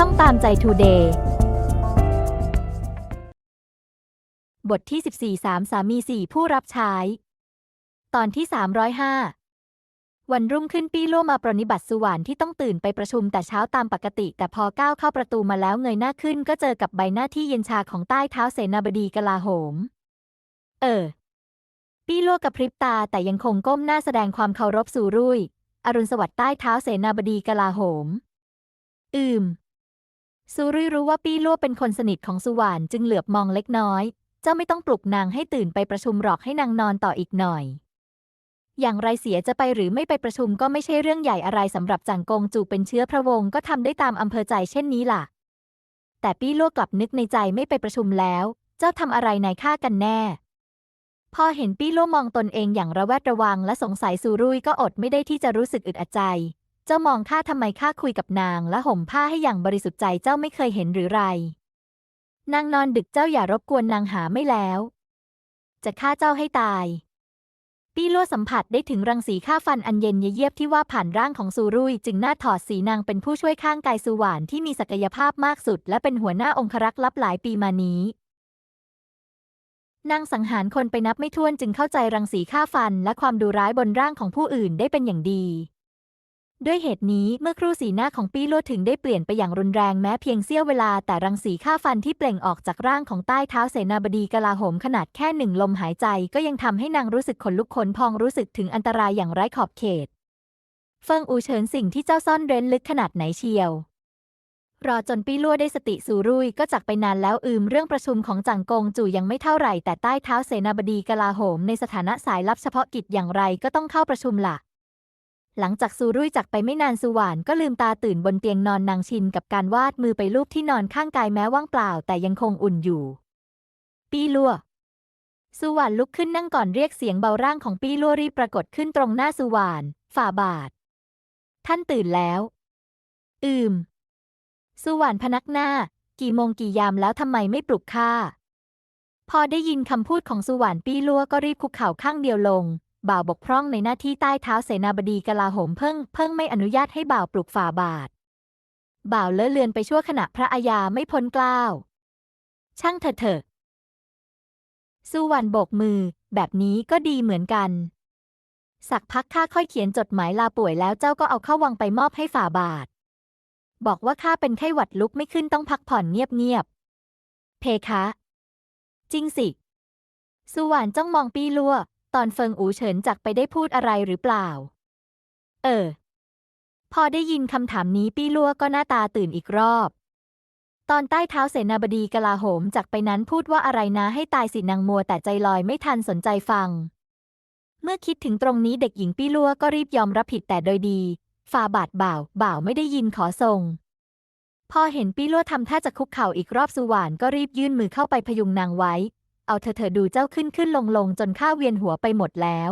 ช่องตามใจทูเดย์บทที่ 14สามสามีสี่ผู้รับใช้ ตอนที่ 305 วันรุ่งขึ้นปี้โลมาปรนนิบัติสุวรรณที่ต้องตื่นไปประชุมแต่เช้าตามปกติ แต่พอก้าวเข้าประตูมาแล้วเงยหน้าขึ้น ก็เจอกับใบหน้าที่เย็นชาของใต้เท้าเสนาบดีกลาโหม เออ ปี้โลกระพริบตาแต่ยังคงก้มหน้าแสดงความเคารพสู่รุ่ยอรุณสวัสดิ์ใต้เท้าเสนาบดีกลาโหม อืม ซูรุยรู้ว่าปี้ลั่วเป็นคนสนิทของสุวรรณจึงเหลือบมองเล็กน้อย เจ้าไม่ต้องปลุกนางให้ตื่นไปประชุมหรอกให้นางนอนต่ออีกหน่อย อย่างไรเสียจะไปหรือไม่ไปประชุมก็ไม่ใช่เรื่องใหญ่อะไรสำหรับจังกงจูเป็นเชื้อพระวงศ์ก็ทำได้ตามอำเภอใจเช่นนี้ล่ะ แต่ปี้ลั่วกลับนึกในใจไม่ไปประชุมแล้ว เจ้าทำอะไรในข้ากันแน่ พอเห็นปี้ลั่วมองตนเองอย่างระแวดระวังและสงสัยซูรุยก็อดไม่ได้ที่จะรู้สึกอึดอัดใจ เจ้ามองข้าทำไมข้าคุยกับนางและห่มผ้าให้อย่างบริสุทธิ์ใจเจ้าไม่เคยเห็นหรือไร นางนอนดึกเจ้าอย่ารบกวนนางหาไม่แล้ว จะฆ่าเจ้าให้ตาย ปี้ลั่วสัมผัสได้ถึงรังสีฆ่าฟันอันเย็นเยียบที่ว่าผ่านร่างของซูรุยจึงน่าถอดสีนางเป็นผู้ช่วยข้างกายสุหวานที่มีศักยภาพมากสุด และเป็นหัวหน้าองครักษ์ลับหลายปีมานี้นางสังหารคนไปนับไม่ถ้วนจึงเข้าใจรังสีฆ่าฟันและความดุร้ายบนร่างของผู้อื่นได้เป็นอย่างดี ด้วยเหตุนี้เมื่อครู่สีหน้าของปี้โลถึงได้เปลี่ยนไปอย่างรุนแรงแม้เพียงเสี้ยวเวลาแต่รังสีฆ่าฟันที่เปล่งออกจากร่างของใต้เท้าเสนาบดีกลาโหมขนาดแค่หนึ่งลมหายใจก็ยังทำให้นางรู้สึกขนลุกขนพองรู้สึกถึงอันตรายอย่างไร้ขอบเขต เฟิงอูเฉินสิ่งที่เจ้าซ่อนเร้นลึกขนาดไหนเชียว รอจนปี้ลั่วได้สติสูรุ่ยก็จากไปนานแล้วอืมเรื่องประชุมของจังกงจู่ยังไม่เท่าไหร่แต่ใต้เท้าเสนาบดีกลาโหมในสถานะสายลับเฉพาะกิจอย่างไรก็ต้องเข้าประชุมหลัก หลังจากซูรุ่ยจากไปไม่นานสุหวานก็ลืมตาตื่นบนเตียงนอนนางชินกับการวาดมือไปลูบที่นอนข้างกายแม้ว่างเปล่าแต่ยังคงอุ่นอยู่ ปี้ลั่วสุหวานลุกขึ้นนั่งก่อนเรียกเสียงเบาร่างของปี้ลั่วรีบปรากฏขึ้นตรงหน้าสุหวานฝ่าบาท ท่านตื่นแล้ว อืม สุหวานพนักหน้า กี่โมงกี่ยามแล้วทำไมไม่ปลุกข้าพอได้ยินคำพูดของสุหวานปี้ลั่วก็รีบคุกเข่าข้างเดียวลง บ่าวบกพร่องในหน้าที่ใต้เท้าเสนาบดีกลาโหมเพิ่ง เพิ่งไม่อนุญาตให้บ่าวปลุกฝ่าบาท บ่าวเลอะเลือนไปชั่วขณะพระอาญาไม่พ้นกล้าว ช่างเถอะเถอะสุวรรณโบกมือ แบบนี้ก็ดีเหมือนกัน สักพักข้าค่อยเขียนจดหมายลาป่วยแล้วเจ้าก็เอาเข้าวังไปมอบให้ฝ่าบาท บอกว่าข้าเป็นไข้หวัดลุกไม่ขึ้นต้องพักผ่อนเงียบๆเพคะ จริงสิ สุวรรณจ้องมองปี้ลัว ตอนเฟิงอูเฉินจากไปได้พูดอะไรหรือเปล่า เออ พอได้ยินคำถามนี้ปี้ลัวก็หน้าตาตื่นอีกรอบ ตอนใต้เท้าเสนาบดีกลาโหมจากไปนั้นพูดว่าอะไรนะให้ตายสินางมัวแต่ใจลอยไม่ทันสนใจฟัง เมื่อคิดถึงตรงนี้เด็กหญิงปี้ลัวก็รีบยอมรับผิดแต่โดยดีฝ่าบาทบ่าวบ่าวไม่ได้ยินขอทรงพอเห็นปี้ลัวทำท่าจะคุกเข่าอีกรอบสุหวานก็รีบยื่นมือเข้าไปพยุงนางไว้ เอาเธอเธอดูเจ้าขึ้นขึ้นลงลงจนข้าเวียนหัวไปหมดแล้ว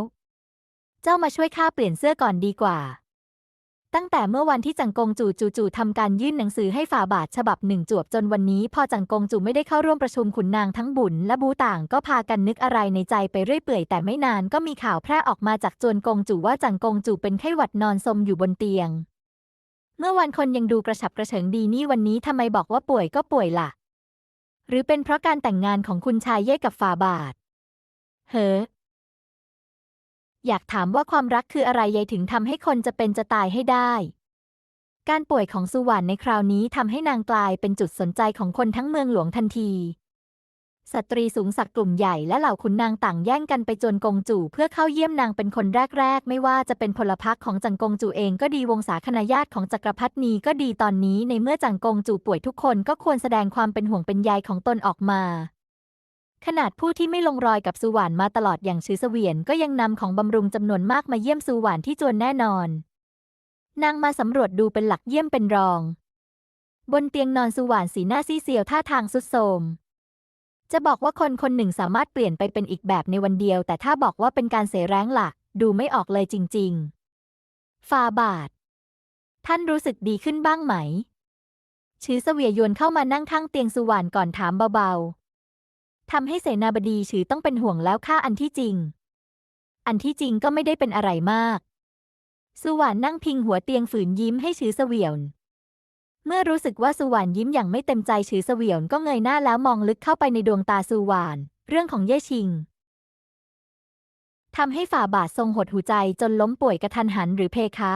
เจ้ามาช่วยข้าเปลี่ยนเสื้อก่อนดีกว่า ตั้งแต่เมื่อวันที่จังกงจู่จู่จู่ทำการยื่นหนังสือให้ฝ่าบาทฉบับหนึ่งจวบจนวันนี้ พอจังกงจู่ไม่ได้เข้าร่วมประชุมขุนนางทั้งบุญและบูต่างก็พากันนึกอะไรในใจไปเรื่อยเปื่อยแต่ไม่นานก็มีข่าวแพร่ออกมาจากจวนกงจู่ว่าจังกงจู่เป็นไข้หวัดนอนสมอยู่บนเตียง เมื่อวันคนยังดูกระฉับกระเฉงดีนี่วันนี้ทำไมบอกว่าป่วยก็ป่วยล่ะ หรือเป็นเพราะการแต่งงานของคุณชายเย่กับฝาบาท เฮ้อ อยากถามว่าความรักคืออะไรยายถึงทำให้คนจะเป็นจะตายให้ได้ การป่วยของสุวรรณในคราวนี้ทำให้นางกลายเป็นจุดสนใจของคนทั้งเมืองหลวงทันที สตรีสูงศักดิ์กลุ่มใหญ่และเหล่าขุนนางต่างแย่งกันไปจนกงจู่เพื่อเข้าเยี่ยมนางเป็นคนแรกๆ ไม่ว่าจะเป็นพลพรรคของจังกงจู่เองก็ดีวงศาคณาญาติของจักรพรรดินีก็ดีตอนนี้ในเมื่อจังกงจู่ป่วยทุกคนก็ควรแสดงความเป็นห่วงเป็นใยของตนออกมา ขนาดผู้ที่ไม่ลงรอยกับสุหวานมาตลอดอย่างชื่อเสวียนก็ยังนำของบำรุงจำนวนมากมาเยี่ยมสุหวานที่จวนแน่นอน นางมาสำรวจดูเป็นหลักเยี่ยมเป็นรอง บนเตียงนอนสุหวานสีหน้าซีเซียวท่าทางสุดโทรม จะบอกว่าคนคนหนึ่งสามารถเปลี่ยนไปเป็นอีกแบบในวันเดียว แต่ถ้าบอกว่าเป็นการเสแร้งล่ะ ดูไม่ออกเลยจริง ๆ ฟาบาท ท่านรู้สึกดีขึ้นบ้างไหม ชื้อเสวียยวนเข้ามานั่งข้างเตียงสุวรรณก่อนถามเบาๆทำให้เสนาบดีชื้อต้องเป็นห่วงแล้วค่าอันที่จริง อันที่จริงก็ไม่ได้เป็นอะไรมาก สุวรรณนั่งพิงหัวเตียงฝืนยิ้มให้ชื้อเสวียน เมื่อรู้สึกว่าสุวรรณยิ้มอย่างไม่เต็มใจฉือเสวียนก็เงยหน้าแล้วมองลึกเข้าไปในดวงตาสุวรรณเรื่องของเย่ชิงทำให้ฝ่าบาททรงหดหูใจจนล้มป่วยกระทันหันหรือเพคะ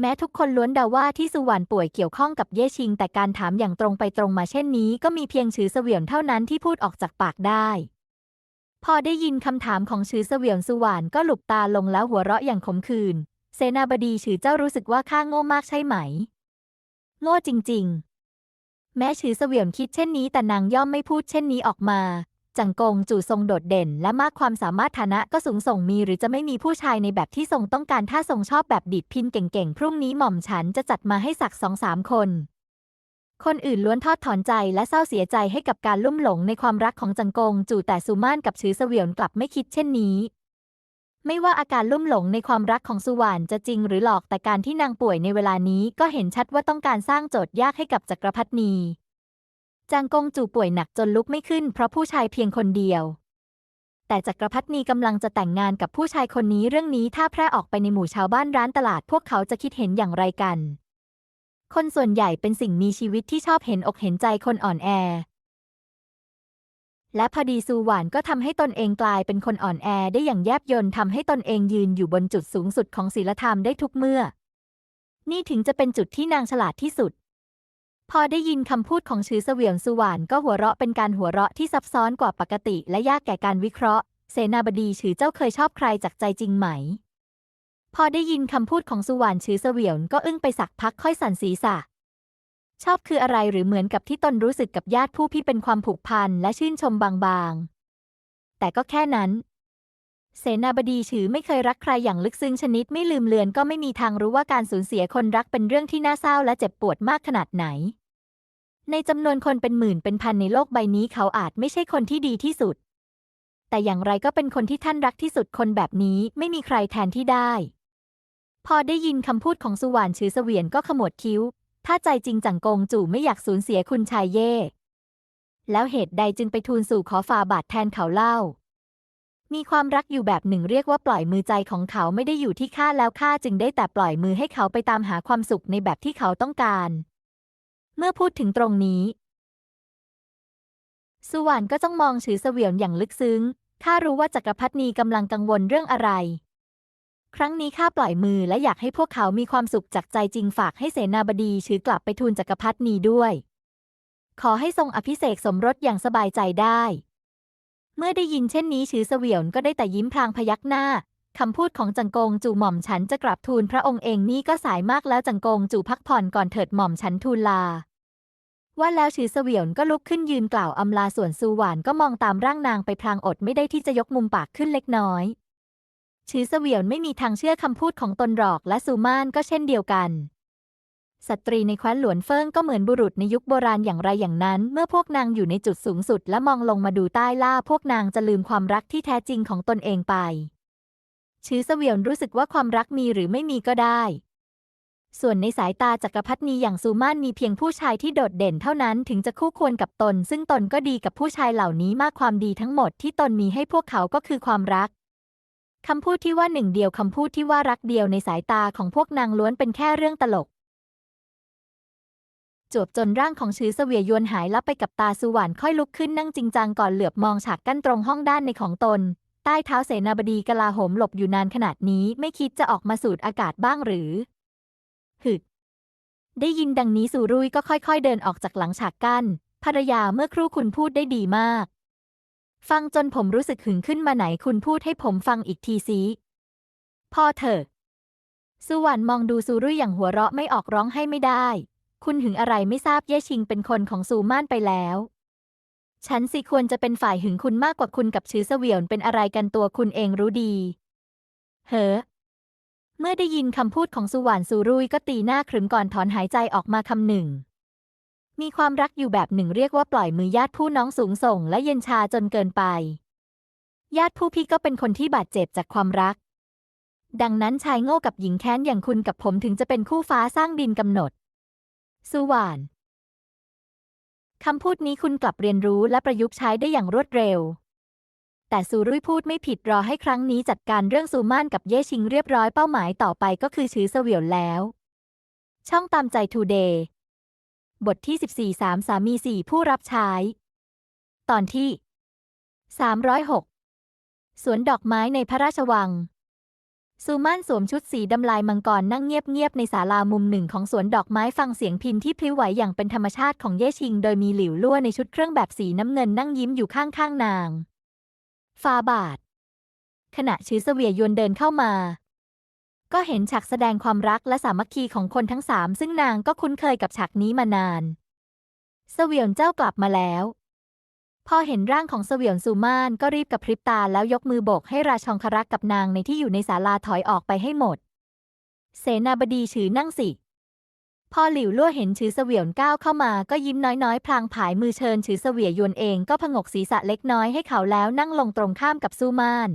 แม้ทุกคนล้วนเดาว่าที่สุวรรณป่วยเกี่ยวข้องกับเย่ชิง แต่การถามอย่างตรงไปตรงมาเช่นนี้ ก็มีเพียงฉือเสวียนเท่านั้นที่พูดออกจากปากได้ พอได้ยินคำถามของฉือเสวียนสุวรรณก็หลุบตาลงแล้วหัวเราะอย่างขมขื่นเสนาบดีฉือเจ้ารู้สึกว่าข้าโง่มากใช่ไหม โง่จริง ๆ แม้ฉือเสวียนคิดเช่นนี้แต่นางย่อมไม่พูดเช่นนี้ออกมา จังกงจู่ทรงโดดเด่น และมากความสามารถฐานะก็สูงส่งมีหรือจะไม่มีผู้ชายในแบบที่ทรงต้องการถ้าทรงชอบแบบดิดพินเก่งๆ พรุ่งนี้หม่อมฉันจะจัดมาให้สักสองสามคน คนอื่นล้วนทอดถอนใจและเศร้าเสียใจให้กับการลุ่มหลงในความรักของจังกง จู่แต่สุมานกับฉือเสวียนกลับไม่คิดเช่นนี้ ไม่ว่าอาการลุ่มหลงในความรักของสุวรรณจะจริงหรือหลอกแต่การที่นางป่วยในเวลานี้ก็เห็นชัดว่าต้องการสร้างโจทย์ยากให้กับจักรพรรดินีจางกงจู่ป่วยหนักจนลุกไม่ขึ้นเพราะผู้ชายเพียงคนเดียว แต่จักรพรรดินีกำลังจะแต่งงานกับผู้ชายคนนี้เรื่องนี้ถ้าแพร่ออกไปในหมู่ชาวบ้านร้านตลาดพวกเขาจะคิดเห็นอย่างไรกัน คนส่วนใหญ่เป็นสิ่งมีชีวิตที่ชอบเห็นอกเห็นใจคนอ่อนแอ และพอดีซูหวานก็ทำให้ตนเองกลายเป็นคนอ่อนแอได้อย่างแยบยลทำให้ตนเองยืนอยู่บนจุดสูงสุดของศีลธรรมได้ทุกเมื่อ นี่ถึงจะเป็นจุดที่นางฉลาดที่สุด พอได้ยินคำพูดของชือเสวียงสุวรรณก็หัวเราะเป็นการหัวเราะที่ซับซ้อนกว่าปกติและยากแก่การวิเคราะห์ เสนาบดีชือเจ้าเคยชอบใครจากใจจริงไหม พอได้ยินคำพูดของสุวรรณชือเสวียงก็อึ้งไปสักพักค่อยสั่นศีรษะ ชอบคืออะไรหรือเหมือนกับที่ตนรู้สึกกับญาติผู้พี่เป็นความผูกพันและชื่นชมบางๆ แต่ก็แค่นั้น เสนาบดีฉือไม่เคยรักใครอย่างลึกซึ้งชนิดไม่ลืมเลือนก็ไม่มีทางรู้ว่าการสูญเสียคนรักเป็นเรื่องที่น่าเศร้าและเจ็บปวดมากขนาดไหน ในจำนวนคนเป็นหมื่นเป็นพันในโลกใบนี้เขาอาจไม่ใช่คนที่ดีที่สุด แต่อย่างไรก็เป็นคนที่ท่านรักที่สุดคนแบบนี้ไม่มีใครแทนที่ได้พอได้ยินคำพูดของสุวรรณชือเสวียนก็ขมวดคิ้ว ถ้าใจจริงจังกงจู่ไม่อยากสูญเสียคุณชายเย่ แล้วเหตุใดจึงไปทูลสู่ขอฝ่าบาทแทนเขาเล่า มีความรักอยู่แบบหนึ่งเรียกว่าปล่อยมือใจของเขาไม่ได้อยู่ที่ข้าแล้วข้าจึงได้แต่ปล่อยมือให้เขาไปตามหาความสุขในแบบที่เขาต้องการ เมื่อพูดถึงตรงนี้ สุวรรณก็จ้องมองฉือเสวียนอย่างลึกซึ้งข้ารู้ว่าจักรพรรดินีกำลังกังวลเรื่องอะไร ครั้งนี้ข้าปล่อยมือและอยากให้พวกเขามีความสุขจากใจจริงฝากให้เสนาบดีชือกลับไปทูลจักรพรรดินีด้วย ขอให้ทรงอภิเษกสมรสอย่างสบายใจได้ เมื่อได้ยินเช่นนี้ชือเสวียนก็ได้แต่ยิ้มพลางพยักหน้าคำพูดของจังกงจู่หม่อมฉันจะกลับทูลพระองค์เองนี่ก็สายมากแล้วจังกงจู่พักผ่อนก่อนเถิดหม่อมฉันทูลลา ว่าแล้วชือเสวียนก็ลุกขึ้นยืนกล่าวอำลาส่วนซูหวานก็มองตามร่างนางไปพลางอดไม่ได้ที่จะยกมุมปากขึ้นเล็กน้อย ชือเสวียนไม่มีทางเชื่อคำพูดของตนหรอกและซูมานก็เช่นเดียวกัน สตรีในแคว้นหลวนเฟิงก็เหมือนบุรุษในยุคโบราณอย่างไรอย่างนั้น เมื่อพวกนางอยู่ในจุดสูงสุดและมองลงมาดูใต้ล่าพวกนางจะลืมความรักที่แท้จริงของตนเองไป ชือเสวียนรู้สึกว่าความรักมีหรือไม่มีก็ได้ ส่วนในสายตาจักรพรรดินีอย่างซูมานมีเพียงผู้ชายที่โดดเด่นเท่านั้นถึงจะคู่ควรกับตน ซึ่งตนก็ดีกับผู้ชายเหล่านี้มากความดีทั้งหมดที่ตนมีให้พวกเขาก็คือความรัก คำพูดที่ว่าหนึ่งเดียวคำพูดที่ว่ารักเดียวในสายตาของพวกนางล้วนเป็นแค่เรื่องตลก จวบจนร่างของชือเสวียยวนหายลับไปกับตาสุวรรณค่อยลุกขึ้นนั่งจริงจังก่อนเหลือบมองฉากกั้นตรงห้องด้านในของตน ใต้เท้าเสนาบดีกลาโหมหลบอยู่นานขนาดนี้ไม่คิดจะออกมาสูดอากาศบ้างหรือหึดได้ยินดังนี้สุรุ่ยก็ค่อย ๆ เดินออกจากหลังฉากกั้นภรรยาเมื่อครู่คุณพูดได้ดีมาก ฟังจนผมรู้สึกหึงขึ้นมาไหนคุณพูดให้ผมฟังอีกทีสิพ่อเถอะ สุวรรณมองดูซูรุ่ยอย่างหัวเราะไม่ออกร้องให้ไม่ได้ คุณหึงอะไรไม่ทราบเย่ชิงเป็นคนของซูม่านไปแล้ว ฉันสิควรจะเป็นฝ่ายหึงคุณมากกว่าคุณกับชือเสวียนเป็นอะไรกันตัวคุณเองรู้ดี เฮ้อเมื่อได้ยินคำพูดของสุวรรณซูรุ่ยก็ตีหน้าขรึมก่อนถอนหายใจออกมาคำหนึ่ง มีความรักอยู่แบบหนึ่งเรียกว่าปล่อยมือญาติผู้น้องสูงส่ง และเย็นชาจนเกินไป ญาติผู้พี่ก็เป็นคนที่บาดเจ็บจากความรัก ดังนั้นชายโง่กับหญิงแค้นอย่างคุณกับผมถึงจะเป็นคู่ฟ้าสร้างดินกำหนด สุวรรณคำพูดนี้คุณกลับเรียนรู้และประยุกต์ใช้ได้อย่างรวดเร็ว แต่ซูรุ่ยพูดไม่ผิดรอให้ครั้งนี้จัดการเรื่องซูม่านกับเย่ชิงเรียบร้อยเป้าหมายต่อไปก็คือชือเสวียวแล้ว ช่องตามใจทูเดย์ บทที่ 14สามสามีสี่ผู้รับใช้ ตอนที่ 306 สวนดอกไม้ในพระราชวัง ซูมานสวมชุดสีดำลายมังกรนั่งเงียบๆในศาลามุมหนึ่งของสวนดอกไม้ฟังเสียงพินที่พลิ้วไหวอย่างเป็นธรรมชาติของเย่ชิง โดยมีหลิวลั่วในชุดเครื่องแบบสีน้ำเงินนั่งยิ้มอยู่ข้างๆนาง ฟาบาท ขณะชื้อเสวียยวนเดินเข้ามา ก็เห็นฉากแสดงความรักและสามัคคีของคนทั้งสามซึ่งนางก็คุ้นเคยกับฉากนี้มานานเสวียนเจ้ากลับมาแล้ว พอเห็นร่างของเสวียนซูมานก็รีบกับพริบตาแล้วยกมือโบกให้ราชองครักษ์กับนางในที่อยู่ในศาลาถอยออกไปให้หมด เสนาบดีชือนั่งสิ พอหลิวลั่วเห็นชือเสวียนก้าวเข้ามาก็ยิ้มน้อยๆ พลางผายมือเชิญชือเสวียยวนเองก็ผงกศีรษะเล็กน้อยให้เขาแล้วนั่งลงตรงข้ามกับซูมาน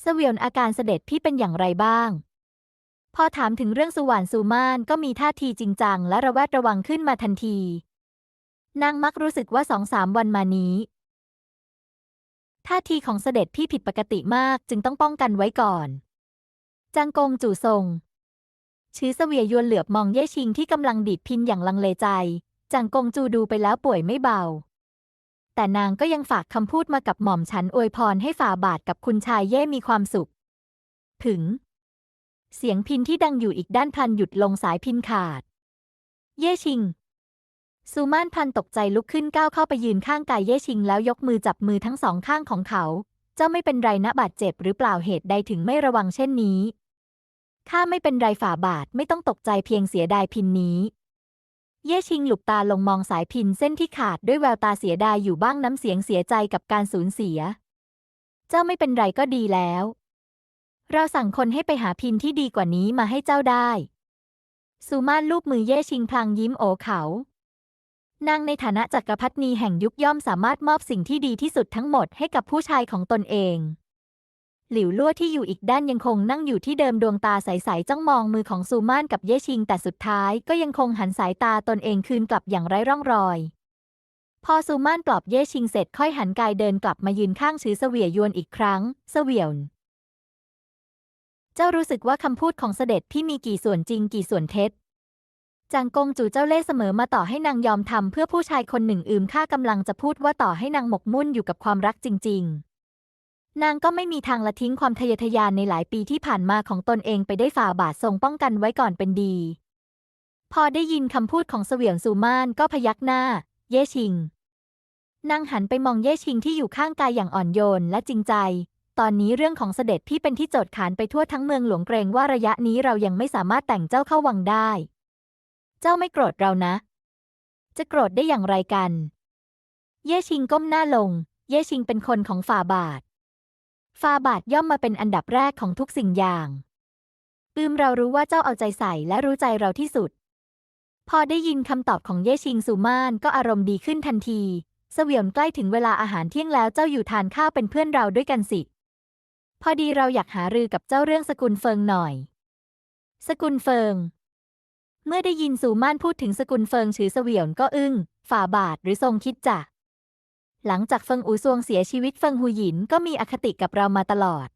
เสวียนอาการเสด็จพี่เป็นอย่างไรบ้าง พอถามถึงเรื่องสุวรรณซูมานก็มีท่าทีจริงจังและระแวดระวังขึ้นมาทันที นางมักรู้สึกว่าสองสามวันมานี้ ท่าทีของเสด็จพี่ผิดปกติมากจึงต้องป้องกันไว้ก่อนจางกงจู่ทรงชื้อเสวียยวนเหลือบมองเย่ชิงที่กำลังดีดพินอย่างลังเลใจจางกงจูดูไปแล้วป่วยไม่เบา แต่นางก็ยังฝากคำพูดมากับหม่อมฉันอวยพรให้ฝ่าบาทกับคุณชายเย่มีความสุข ถึง เสียงพินที่ดังอยู่อีกด้านพันหยุดลงสายพินขาด เย่ชิง ซูมานพันตกใจลุกขึ้นก้าวเข้าไปยืนข้างกายเย่ชิง แล้วยกมือจับมือทั้งสองข้างของเขา เจ้าไม่เป็นไรนะบาดเจ็บหรือเปล่าเหตุใดถึงไม่ระวังเช่นนี้ข้าไม่เป็นไรฝ่าบาทไม่ต้องตกใจเพียงเสียดายพินนี้ เย่ชิงหลุบตาลงมองสายพินเส้นที่ขาดด้วยแววตาเสียดายอยู่บ้างน้ำเสียงเสียใจกับการสูญเสีย เจ้าไม่เป็นไรก็ดีแล้ว เราสั่งคนให้ไปหาพินที่ดีกว่านี้มาให้เจ้าได้ซูมานลูบมือเย่ชิงพลางยิ้มโอเขานางในฐานะจักรพรรดินีแห่งยุคย่อมสามารถมอบสิ่งที่ดีที่สุดทั้งหมดให้กับผู้ชายของตนเอง หลิวลั่วที่อยู่อีกด้านยังคงนั่งอยู่ที่เดิมดวงตาใสๆจ้องมองมือของซูมานกับเย่ชิง แต่สุดท้ายก็ยังคงหันสายตาตนเองคืนกลับอย่างไร้ร่องรอย พอซูมานปลอบเย่ชิงเสร็จค่อยหันกายเดินกลับมายืนข้างชื้อเสวียยวนอีกครั้ง เสวียนเจ้ารู้สึกว่าคำพูดของเสด็จพี่มีกี่ส่วนจริงกี่ส่วนเท็จจางกงจู่เจ้าเล่ห์เสมอมาต่อให้นางยอมทำเพื่อผู้ชายคนหนึ่งอืมข้ากำลังจะพูดว่าต่อให้นางหมกมุ่นอยู่กับความรักจริง ๆ นางก็ไม่มีทางละทิ้งความทะเยอทะยานในหลายปีที่ผ่านมาของตนเองไปได้ฝ่าบาททรงป้องกันไว้ก่อนเป็นดี พอได้ยินคำพูดของเสวียนซูมานก็พยักหน้า เย่ชิง นางหันไปมองเย่ชิงที่อยู่ข้างกายอย่างอ่อนโยนและจริงใจ ตอนนี้เรื่องของเสด็จพี่เป็นที่โจทย์ขานไปทั่วทั้งเมืองหลวงเกรงว่าระยะนี้เรายังไม่สามารถแต่งเจ้าเข้าวังได้ เจ้าไม่โกรธเรานะ จะโกรธได้อย่างไรกัน เย่ชิงก้มหน้าลง เย่ชิงเป็นคนของฝ่าบาท ฝ่าบาทย่อมมาเป็นอันดับแรกของทุกสิ่งอย่างปืมเรารู้ว่าเจ้าเอาใจใส่และรู้ใจเราที่สุด พอได้ยินคำตอบของเย่ชิงซูมานก็อารมณ์ดีขึ้นทันทีเสวียนใกล้ถึงเวลาอาหารเที่ยงแล้วเจ้าอยู่ทานข้าวเป็นเพื่อนเราด้วยกันสิ พอดีเราอยากหารือกับเจ้าเรื่องสกุลเฟิงหน่อย สกุลเฟิง เมื่อได้ยินซูมานพูดถึงสกุลเฟิงชื่อเสวียนก็อึ้ง ฝ่าบาทหรือทรงคิดจะ หลังจากเฟิงอูซวงเสียชีวิตเฟิงหูหยินก็มีอคติกับเรามาตลอด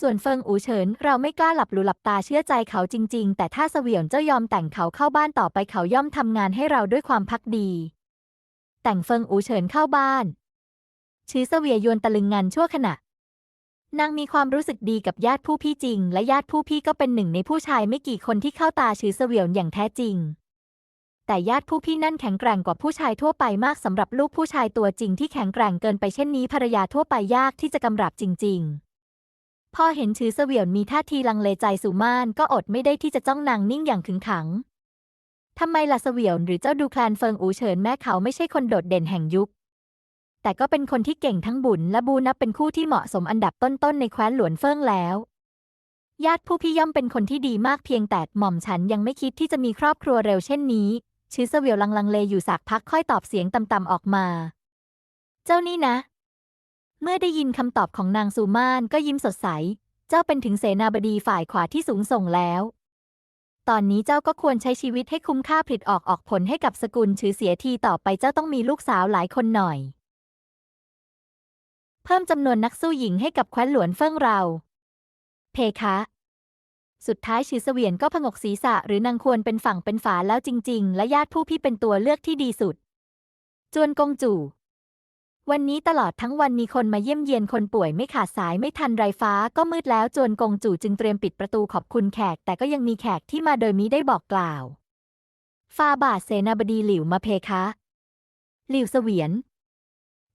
ส่วนเฟิงอูเฉินเราไม่กล้าหลับหรือหลับตาเชื่อใจเขาจริง ๆ แต่ถ้าเสวียนเจ้ายอมแต่งเขาเข้าบ้านต่อไปเขาย่อมทำงานให้เราด้วยความพักดี แต่งเฟิงอูเฉินเข้าบ้านชื้อเสวียยวนตะลึงงันชั่วขณะ นางมีความรู้สึกดีกับญาติผู้พี่จริง และญาติผู้พี่ก็เป็นหนึ่งในผู้ชายไม่กี่คนที่เข้าตาชื้อเสวียนอย่างแท้จริง แต่ญาติผู้พี่นั่นแข็งแกร่งกว่าผู้ชายทั่วไปมากสำหรับลูกผู้ชายตัวจริงที่แข็งแกร่งเกินไปเช่นนี้ภรรยาทั่วไปยากที่จะกำรับจริง ๆ พอเห็นชื้อเสวียนมีท่าทีลังเลใจสุมานก็อดไม่ได้ที่จะจ้องนางนิ่งอย่างขึงขังทำไมล่ะเสวียนหรือเจ้าดูแคลนเฟิงอูเฉินแม้เขาไม่ใช่คนโดดเด่นแห่งยุค แต่ก็เป็นคนที่เก่งทั้งบุญและบูนับเป็นคู่ที่เหมาะสมอันดับต้นๆในแคว้นหลวนเฟิงแล้วญาติผู้พี่ย่อมเป็นคนที่ดีมากเพียงแต่หม่อมฉันยังไม่คิดที่จะมีครอบครัวเร็วเช่นนี้ ชื้อเสวียวลังลังเลอยู่สักพักค่อยตอบเสียงต่ำๆออกมา เจ้านี่นะ เมื่อได้ยินคำตอบของนางซูมานก็ยิ้มสดใส เจ้าเป็นถึงเสนาบดีฝ่ายขวาที่สูงส่งแล้ว ตอนนี้เจ้าก็ควรใช้ชีวิตให้คุ้มค่าผลิตออกออกผลให้กับสกุลชื่อเสียทีต่อไปเจ้าต้องมีลูกสาวหลายคนหน่อย เพิ่มจำนวนนักสู้หญิงให้กับแคว้นหลวนเฟิ่งเรา เพคะ สุดท้ายชื่อเสวียนก็ผงกศีรษะหรือนางควรเป็นฝั่งเป็นฝาแล้วจริง ๆ และญาติผู้พี่เป็นตัวเลือกที่ดีสุด จวนกงจู่ วันนี้ตลอดทั้งวันมีคนมาเยี่ยมเยียนคนป่วยไม่ขาดสายไม่ทันไรฟ้าก็มืดแล้วจวนกงจู่จึงเตรียมปิดประตูขอบคุณแขก แต่ก็ยังมีแขกที่มาโดยมิได้บอกกล่าวฟาบาทเสนาบดีหลิวมาเพคะ หลิวเสวียน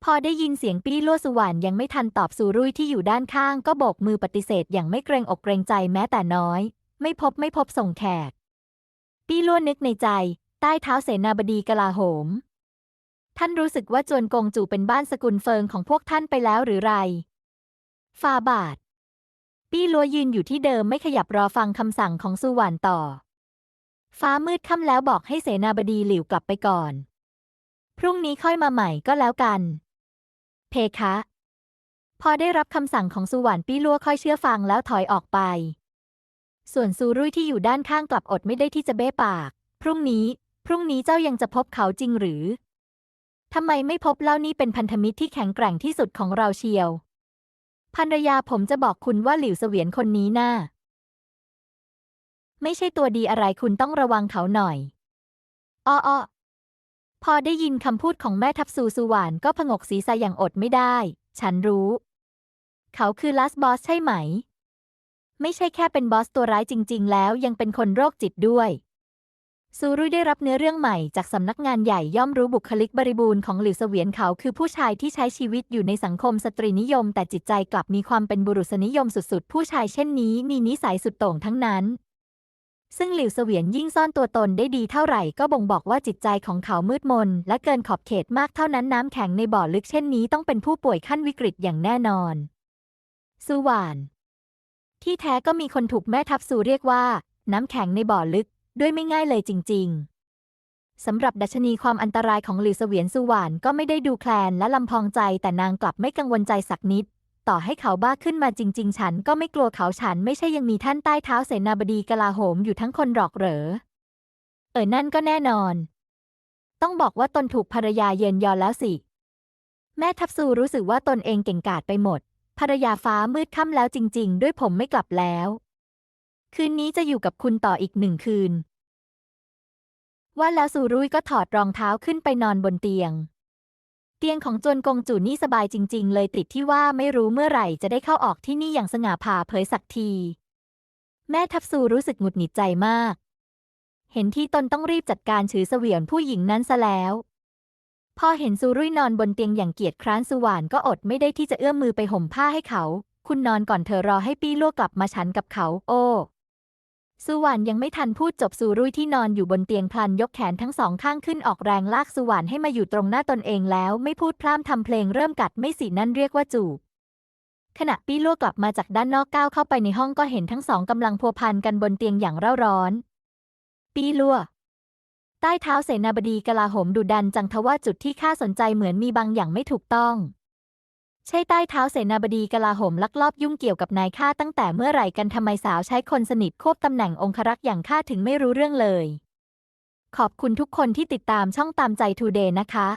พอได้ยินเสียงปี้ลั่วสุวรรค์ยังไม่ทันตอบสูรุ่ยที่อยู่ด้านข้างก็โบกมือปฏิเสธอย่างไม่เกรงอกเกรงใจแม้แต่น้อย ไม่พบไม่พบส่งแขก ปี้ลั่วนึกในใจ ใต้เท้าเสนาบดีกลาโหม ท่านรู้สึกว่าจวนกงจู่เป็นบ้านสกุลเฟิงของพวกท่านไปแล้วหรือไรฟาบาท ปี้ลัวยืนอยู่ที่เดิมไม่ขยับรอฟังคำสั่งของสุวรรณต่อ ฟ้ามืดค่ำแล้วบอกให้เสนาบดีหลิวกลับไปก่อน พรุ่งนี้ค่อยมาใหม่ก็แล้วกัน เพคะ พอได้รับคำสั่งของสุวรรณปี้ลัวค่อยเชื่อฟังแล้วถอยออกไป ส่วนซูรุ่ยที่อยู่ด้านข้างกลับอดไม่ได้ที่จะเบ้ปาก พรุ่งนี้ พรุ่งนี้เจ้ายังจะพบเขาจริงหรือทำไมไม่พบเล่านี่เป็นพันธมิตรที่แข็งแกร่งที่สุดของเราเชียวภรรยาผมจะบอกคุณว่าหลิวเสวียนคนนี้น่าไม่ใช่ตัวดีอะไรคุณต้องระวังเขาหน่อยอ้อออ พอได้ยินคำพูดของแม่ทัพซูซูวานก็ผงกศีรษะอย่างอดไม่ได้ ฉันรู้ เขาคือลัสบอสใช่ไหม ไม่ใช่แค่เป็นบอสตัวร้ายจริง ๆ แล้วยังเป็นคนโรคจิตด้วยซูรุยได้รับเนื้อเรื่องใหม่จากสำนักงานใหญ่ย่อมรู้บุคลิกบริบูรณ์ของหลิวเสวียนเขาคือผู้ชายที่ใช้ชีวิตอยู่ในสังคมสตรีนิยม แต่จิตใจกลับมีความเป็นบุรุษนิยมสุดๆ ผู้ชายเช่นนี้มีนิสัยสุดโต่งทั้งนั้น ซึ่งหลิวเสวียนยิ่งซ่อนตัวตนได้ดีเท่าไหร่ก็บ่งบอกว่าจิตใจของเขามืดมน และเกินขอบเขตมากเท่านั้นน้ำแข็งในบ่อลึกเช่นนี้ต้องเป็นผู้ป่วยขั้นวิกฤตอย่างแน่นอน สุวาน ที่แท้ก็มีคนถูกแม่ทัพสูเรียกว่า น้ำแข็งในบ่อลึกด้วยไม่ง่ายเลยจริง ๆ สำหรับดัชนีความอันตรายของหลิวเสวียนสุวานก็ไม่ได้ดูแคลนและลำพองใจแต่นางกลับไม่กังวลใจสักนิด ต่อให้เขาบ้าขึ้นมาจริง ๆ ฉันก็ไม่กลัวเขาฉันไม่ใช่ยังมีท่านใต้เท้าเสนาบดีกลาโหมอยู่ทั้งคนหรอกเหรอ เออนั่นก็แน่นอน ต้องบอกว่าตนถูกภรรยาเย็นยอแล้วสิ แม่ทัพสูรู้สึกว่าตนเองเก่งกาจไปหมด ภรรยาฟ้ามืดค่ำแล้วจริง ๆ ด้วยผมไม่กลับแล้ว คืนนี้จะอยู่กับคุณต่ออีกหนึ่งคืน ว่าแล้วสูรุ่ยก็ถอดรองเท้าขึ้นไปนอนบนเตียง เตียงของจวนกงจู่นี่สบายจริง ๆ เลยติดที่ว่าไม่รู้เมื่อไหร่จะได้เข้าออกที่นี่อย่างสง่าผ่าเผยสักที แม่ทัพสูรู้สึกหงุดหงิดใจมาก เห็นที่ตนต้องรีบจัดการถือเสวียนผู้หญิงนั้นซะแล้ว พอเห็นซูรุ่ยนอนบนเตียงอย่างเกียจคร้านสุวานก็อดไม่ได้ที่จะเอื้อมมือไปห่มผ้าให้เขา คุณนอนก่อนเธอรอให้ปี้ลั่วกลับมาฉันกับเขา โอ้ สุวานยังไม่ทันพูดจบซูรุ่ยที่นอนอยู่บนเตียงพลันยกแขนทั้งสองข้างขึ้นออกแรงลากสุวานให้มาอยู่ตรงหน้าตนเองแล้วไม่พูดพร่ำทำเพลงเริ่มกัดไม่สินั่นเรียกว่าจูบขณะปี้ลั่วกลับมาจากด้านนอกก้าวเข้าไปในห้องก็เห็นทั้งสองกำลังพัวพันกันบนเตียงอย่างเร่าร้อน ปี้ลั่วใต้เท้าเสนาบดีกลาโหมดุดันจังทว่าจุดที่ข้าสนใจเหมือนมีบางอย่างไม่ถูกต้อง ใช่ใต้เท้าเสนาบดีกลาโหมลักลอบยุ่งเกี่ยวกับนายข้าตั้งแต่เมื่อไหร่กันทำไมสาวใช้คนสนิทควบตำแหน่งองครักษ์อย่างข้าถึงไม่รู้เรื่องเลย ขอบคุณทุกคนที่ติดตามช่องตามใจทูเดย์นะคะ